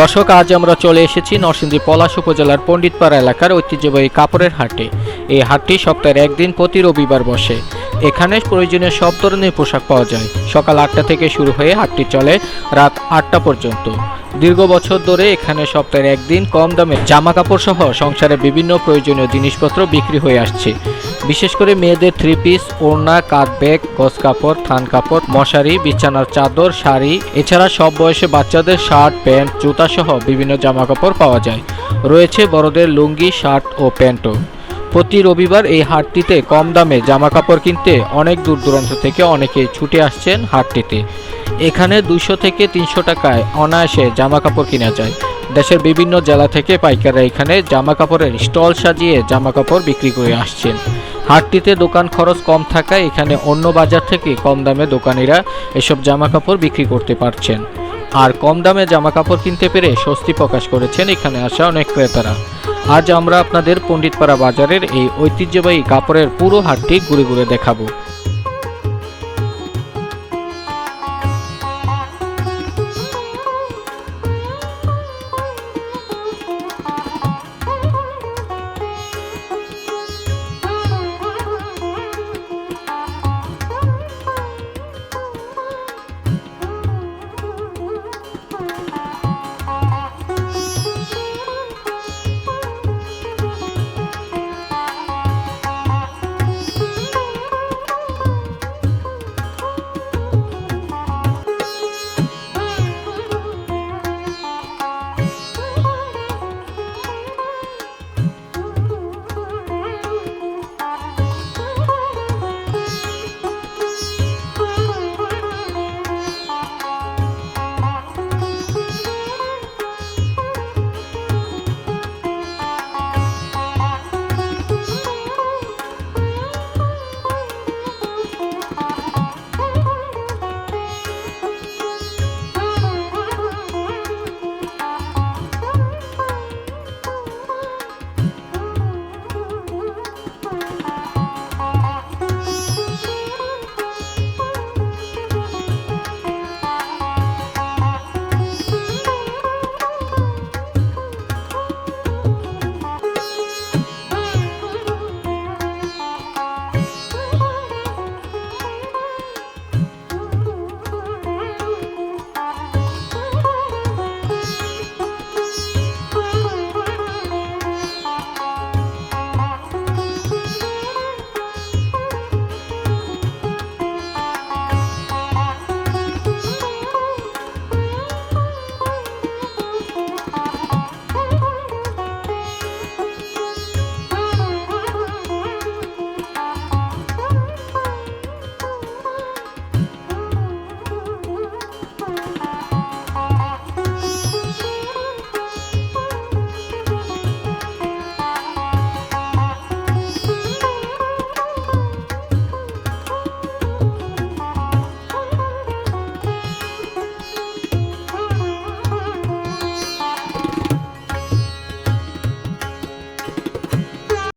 দর্শক, আজ আমরা চলে এসেছি নরসিংদী পলাশ উপজেলার পণ্ডিতপাড়া এলাকার ঐতিহ্যবাহী কাপড়ের হাটে। এই হাটটি সপ্তাহের একদিন প্রতি রবিবার বসে। এখানে প্রয়োজনীয় সব ধরনের পোশাক পাওয়া যায়। সকাল আটটা থেকে শুরু হয়ে হাটটি চলে রাত আটটা পর্যন্ত। দীর্ঘ বছর ধরে এখানে সপ্তাহের একদিন কম দামে জামা কাপড় সহ সংসারে বিভিন্ন প্রয়োজনীয় জিনিসপত্র বিক্রি হয়ে আসছে। বিশেষ করে মেয়েদের থ্রি পিস ওড়না কাঁধ ব্যাগ গস কাপড়, থান কাপড়, মশারি, বিছানার চাদর, শাড়ি। এছাড়া সব বয়সে বাচ্চাদের শার্ট, প্যান্ট, জুতা সহ বিভিন্ন জামা কাপড় পাওয়া যায়। রয়েছে বড়দের লুঙ্গি, শার্ট ও প্যান্টও। প্রতি রবিবার এই হাটটিতে কম দামে জামা কাপড় কিনতে অনেক দূর দূরান্ত থেকে অনেকে ছুটে আসছেন হাটটিতে। এখানে দুশো থেকে তিনশো টাকায় অনায়াসে জামা কাপড় কিনা যায়। দেশের বিভিন্ন জেলা থেকে পাইকাররা এখানে জামা কাপড়ের স্টল সাজিয়ে জামা কাপড় বিক্রি করে আসছেন। হাটটিতে দোকান খরচ কম থাকায় এখানে অন্য বাজার থেকে কম দামে দোকানিরা এসব জামা কাপড় বিক্রি করতে পারছেন। আর কম দামে জামা কাপড় কিনতে পেরে স্বস্তি প্রকাশ করেছেন এখানে আসা অনেক ক্রেতারা। আজ আমরা আপনাদের পণ্ডিতপাড়া বাজারের এই ঐতিহ্যবাহী কাপড়ের পুরো হাটটি ঘুরে ঘুরে দেখাবো।